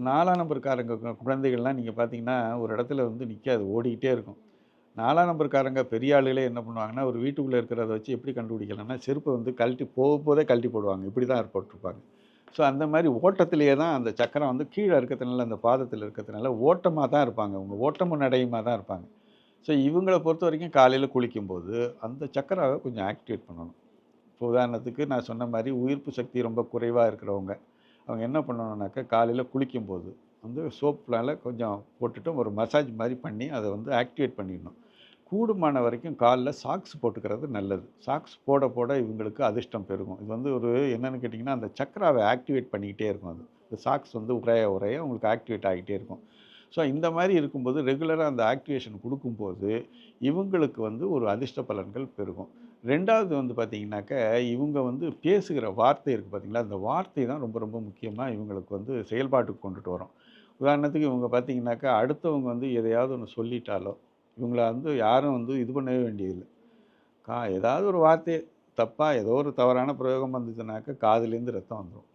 நாலாம் நம்பர்காரங்க கு- குழந்தைகள்லாம் நீங்கள் பார்த்தீங்கன்னா ஒரு இடத்துல வந்து நிற்காது ஓடிக்கிட்டே இருக்கும். நாலாம் நம்பர்காரங்க பெரிய ஆளுகளே என்ன பண்ணுவாங்கன்னா ஒரு வீட்டுக்குள்ளே இருக்கிறத வச்சு எப்படி கண்டுபிடிக்கலாம்னா செருப்பை வந்து கழட்டி போக போதே கழட்டி போடுவாங்க. இப்படி தான் ஏற்பட்டுருப்பாங்க ஸோ அந்த மாதிரி ஓட்டத்திலேயே தான் அந்த சக்கரம் வந்து கீழே இருக்கிறதுனால அந்த பாதத்தில் இருக்கிறதுனால ஓட்டமாக தான் இருப்பாங்க. அவங்க ஓட்டமும் நடையுமா தான் இருப்பாங்க. ஸோ இவங்களை பொறுத்த வரைக்கும் காலையில் குளிக்கும்போது அந்த சக்கராவை கொஞ்சம் ஆக்டிவேட் பண்ணணும். இப்போ உதாரணத்துக்கு நான் சொன்ன மாதிரி உயிர்ப்பு சக்தி ரொம்ப குறைவாக இருக்கிறவங்க. அவங்க என்ன பண்ணணுன்னாக்கா காலையில் குளிக்கும்போது வந்து சோப்பில் கொஞ்சம் போட்டுட்டு ஒரு மசாஜ் மாதிரி பண்ணி அதை வந்து ஆக்டிவேட் பண்ணிடணும். கூடுமான வரைக்கும் காலில் சாக்ஸ் போட்டுக்கிறது நல்லது. சாக்ஸ் போட போட இவங்களுக்கு அதிர்ஷ்டம் பெருகும். இது வந்து ஒரு என்னென்னு கேட்டிங்கன்னா அந்த சக்கராவை ஆக்டிவேட் பண்ணிக்கிட்டே இருக்கும் அது. இந்த சாக்ஸ் வந்து உரைய உரைய உங்களுக்கு ஆக்டிவேட் ஆகிட்டே இருக்கும். ஸோ இந்த மாதிரி இருக்கும்போது ரெகுலராக அந்த ஆக்டிவேஷன் கொடுக்கும்போது இவங்களுக்கு வந்து ஒரு அதிர்ஷ்ட பலன்கள் பெருகும். ரெண்டாவது வந்து பார்த்திங்கனாக்க இவங்க வந்து பேசுகிற வார்த்தை இருக்குது பார்த்தீங்களா அந்த வார்த்தை தான் ரொம்ப ரொம்ப முக்கியமாக இவங்களுக்கு வந்து செயல்பாட்டுக்கு கொண்டுட்டு வரும். உதாரணத்துக்கு இவங்க பார்த்தீங்கன்னாக்கா அடுத்தவங்க வந்து எதையாவது ஒன்று சொல்லிட்டாலோ இவங்கள வந்து யாரும் வந்து இது பண்ணவே வேண்டியதில்லை. கா ஏதாவது ஒரு வார்த்தை தப்பாக ஏதோ ஒரு தவறான பிரயோகம் வந்துச்சுனாக்கா காதுலேருந்து ரத்தம் வந்துடும்